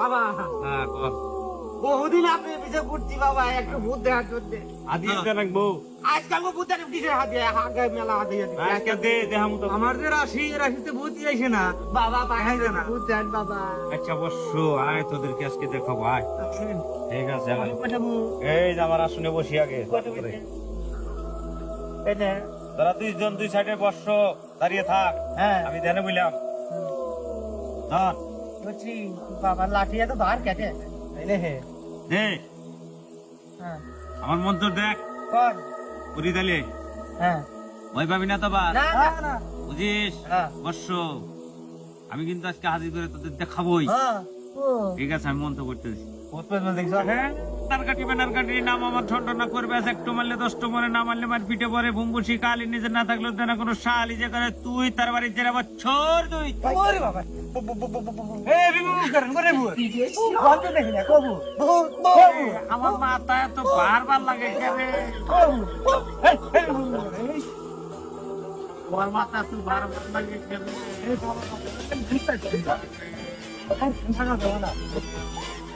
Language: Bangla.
বাবা। হ্যাঁ ক বহুদিন আপনি পিছে ঘুরছি বাবা একটু ভূত দেখার জন্য। আদি রাখব আজকাল ভূত দেখে কিসের হাত মেলা হাত দিয়ে আজকে দে দেহাম তো আমার যে রাশি রাশিতে আসে না। বাবা দেখাই না। ভূত দেন বাবা। আচ্ছা অবশ্য আয় তোদেরকে আজকে দেখাবো আয়। ঠিক আছে এই যে আমার আসনে বসি আগে। তোরা দুইজন দুই সাইডে বসো দাঁড়িয়ে থাক। হ্যাঁ। আমি ধ্যানে বললাম ধর। বলছি বাবা লাঠি তো বার কেটে? হে। দে হ্যাঁ। আমার মন্ত্র দেখ। কর। পুরি দিলে। হ্যাঁ। ভয় পাবি না তো বা না না না। বুঝিস? হ্যাঁ। বর্ষ আমি কিন্তু আজকে হাজির করে তোদের দেখাবোই। হ্যাঁ। ঠিক আছে আমি মন্ত্র করতেছি। হ্যাঁ? নাম আমার ঠন্ড না করবে একটু মারলে দশটা মরে না মারলে মার পিঠে পরে ভুম্বুসি কালি নিজে না থাকলে না কোনো শালি যে করে তুই তার জেরা বছর তুই। বাবা এ, আমার মাথায় তো বারবার লাগে আমার মাথা তো বারবার লাগে কেন এই বাবা ভূত দেখি না